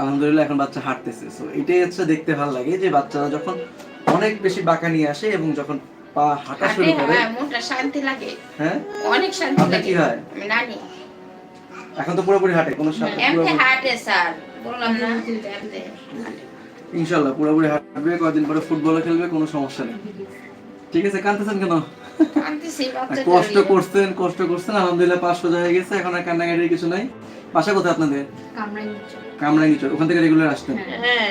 আলহামদুলিল্লাহ এখন বাচ্চা হাঁটতেছে। সো এটাই হচ্ছে দেখতে ভালো লাগে যে বাচ্চারা যখন অনেক বেশি বাঁকা নিয়ে আসে এবং যখন পা হাঁটা শুরু করে হ্যাঁ মনটা শান্তি লাগে। হ্যাঁ? অনেক শান্তি লাগে। কি হয়? নানি এখন তো পুরোপুরি হাঁটে কোনো এমনি হাঁটে স্যার। বললাম না। এমনি হাঁটে। ইনশাল্লাহ পুরোপুরি হাঁটবে কয়েকদিন পরে ফুটবল খেলবে কোনো সমস্যা নেই। ঠিক আছে কাঁদতেছেন কেন? কষ্ট। করছেন কষ্ট করছেন আলহামদুলিল্লাহ পাঁচ সোজা হয়ে গেছে এখন আর কান্নাকাটির কিছু নাই। বাসা কোথায় আপনাদের? কামরাঙ্গি চর ওখান থেকে রেগুলার আসতেন? হ্যাঁ। হ্যাঁ।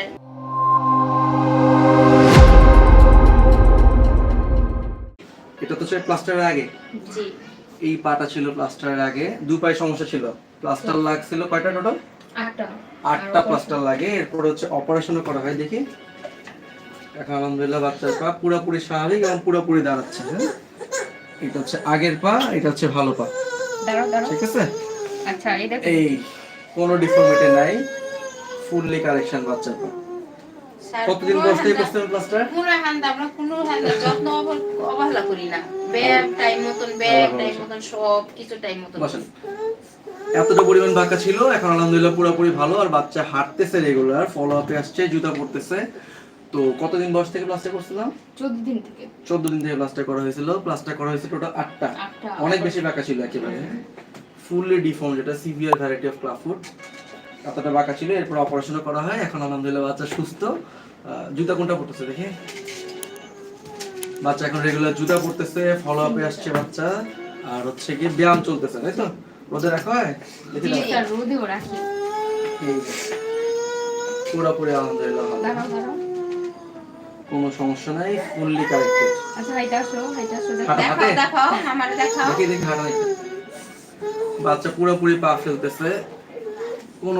এটা তো প্লাস্টারের আগে? জি। এই পাটা ছিল প্লাস্টারের আগে দু পায়ে সমস্যা ছিল। প্লাস্টার লাগছিল কয়টা টোটাল আটটা। আটটা প্লাস্টার লাগে এরপর হচ্ছে অপারেশনও করা হয় দেখি। এখন আলহামদুলিল্লাহ বাচ্চার পা পুরোপুরি স্বাভাবিক এবং পুরোপুরি দাঁড়াচ্ছে হ্যাঁ? এটা হচ্ছে আগের পা এটা হচ্ছে ভালো পা। দাঁড়াও দাঁড়াও। ঠিক আছে? আচ্ছা এটা কি? এই কোনো ডিফর্মিটি নাই। ফুললি কারেকশন বাচ্চার পা কতদিন কোনো বসতে প্লাস্টার কোনো হান্দা আমরা কোনো হান্দা যত্ন অবহেলা করি না। ব্যায়াম টাইম মতন ব্যায়াম টাইম মতন সব কিছু টাইম মতন। বসেন। এতটা পরিমাণ বাঁকা ছিল এখন আলহামদুলিল্লাহ পুরোপুরি ভালো আর বাচ্চা হাঁটতেছে রেগুলার ফলো আপে আসছে জুতা পরতেছে। তো কতদিন বয়স থেকে প্লাস্টার করছিলাম? চোদ্দ দিন থেকে। চোদ্দ দিন থেকে প্লাস্টার করা হয়েছিল। প্লাস্টার করা হয়েছে টোটাল আটটা। আটটা অনেক বেশি বাঁকা ছিল একেবারে ফুললি ডিফর্ম যেটা সিভিয়ার ভ্যারাইটি অফ ক্লাফুড এতটা বাঁকা ছিল এরপর অপারেশনও করা হয়। এখন আলহামদুলিল্লাহ বাচ্চা সুস্থ। জুতা কোনটা পড়তেছে দেখি? বাচ্চা এখন রেগুলার জুতা পড়তেছে ফলো আপে আসছে বাচ্চা। আর হচ্ছে কি ব্যায়াম চলতেছে তাই তো? রোদে রাখা হয়? দেখি জি রোদেও রাখি। পুরোপুরি আলহামদুলিল্লাহ কোনো সমস্যা নাই ফুললি কারেক্টেড আচ্ছা হাইটা আসো হাইটা আসো। দেখো। দেখাও? দেখাও আমার দেখাও। দেখি দেখি হাঁটা দেখি। বাচ্চা পুরোপুরি পা ফেলতেছে কোনো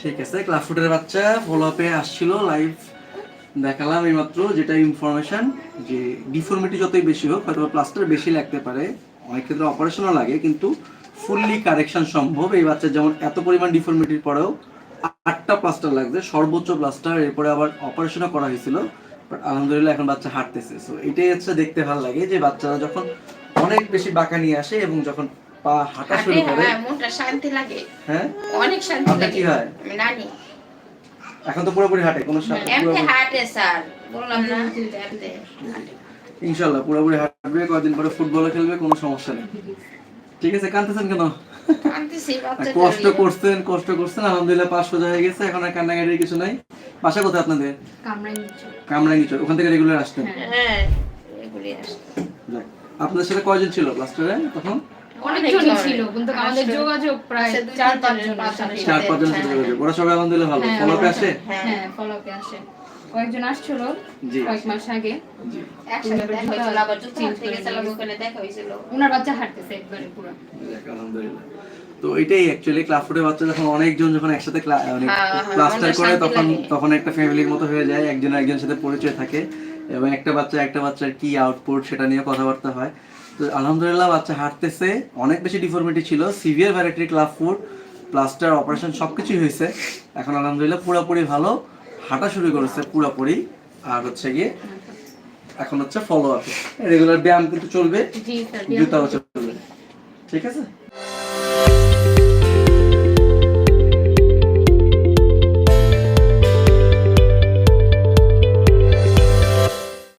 ঠিক আছে ক্লাস ফুটের বাচ্চা ফলো আপে আসছিল লাইভ দেখালাম এইমাত্র যেটা ইনফরমেশন যে ডিফর্মিটি যতই বেশি হোক হয়তো প্লাস্টার বেশি লাগতে পারে। অনেক ক্ষেত্রে অপারেশনও লাগে কিন্তু ফুললি কারেকশন সম্ভব। এই বাচ্চার যেমন এত পরিমাণ ডিফর্মিটির পরেও আটটা প্লাস্টার লাগছে সর্বোচ্চ প্লাস্টার এরপরে আবার অপারেশনও করা হয়েছিল বাট আলহামদুলিল্লাহ এখন বাচ্চা হাঁটতেছে। সো এটাই হচ্ছে দেখতে ভালো লাগে যে বাচ্চারা যখন অনেক বেশি বাঁকা নিয়ে আসে এবং যখন পা হাঁটা শুরু করে হ্যাঁ মনটা শান্তি লাগে। হ্যাঁ? অনেক শান্তি লাগে। কি হয়? আমি নানি এখন তো পুরোপুরি হাঁটে কোনো সা- এমনি হাঁটে স্যার। বললাম না। ইনশাল্লাহ পুরোপুরি হাঁটবে কয়েকদিন পরে ফুটবল খেলবে কোনো সমস্যা নেই। ঠিক আছে কাঁদতেছেন কেন? কাঁদতেছি বাচ্চা কষ্ট। করছেন কষ্ট করছেন আলহামদুলিল্লাহ পাঁচ সোজা হয়ে গেছে এখন আর কান্নাকাটির কিছু নাই। বাসা কোথায় আপনাদের? কামরাই নিচ্ছে কামরাঙ্গি ওখান থেকে রেগুলার আসতেন? হ্যাঁ। হ্যাঁ এগুলি আসে যাক। আপনাদের সাথে কয়জন ছিল প্লাস্টারে তখন? ছিল। কিন্তু আমাদের যোগাযোগ প্রায় চার চার পাঁচজন যোগাযোগ। ওরা সবাই আলহামদুলিল্লাহ ভালো। আসে? হ্যাঁ আসে। কয়েকজন আসছিল কয়েক মাস আগে। ওনার বাচ্চা হাঁটতেছে একবারে পুরো। আলহামদুলিল্লাহ। তো এটাই অ্যাকচুয়ালি ক্লাব ফুটের বাচ্চা যখন অনেকজন যখন একসাথে ক্লা- মানে হ্যাঁ, হ্যাঁ, ক্লাস্টার করে তখন তখন একটা ফ্যামিলির মতো হয়ে যায় একজন একজনের সাথে পরিচয় থাকে। এবং একটা বাচ্চা একটা বাচ্চার কি আউটপুট সেটা নিয়ে কথাবার্তা হয়। তো আলহামদুলিল্লাহ বাচ্চা হাঁটতেছে অনেক বেশি ডিফর্মিটি ছিল সিভিয়ার ভ্যারাইটির ক্লাব ফুড প্লাস্টার অপারেশন সবকিছুই হয়েছে। এখন আলহামদুলিল্লাহ পুরোপুরি ভালো হাঁটা শুরু করেছে পুরোপুরি। আর হচ্ছে গিয়ে এখন হচ্ছে ফলো আপে রেগুলার ব্যায়াম কিন্তু চলবে জুতাও চলবে। ঠিক আছে?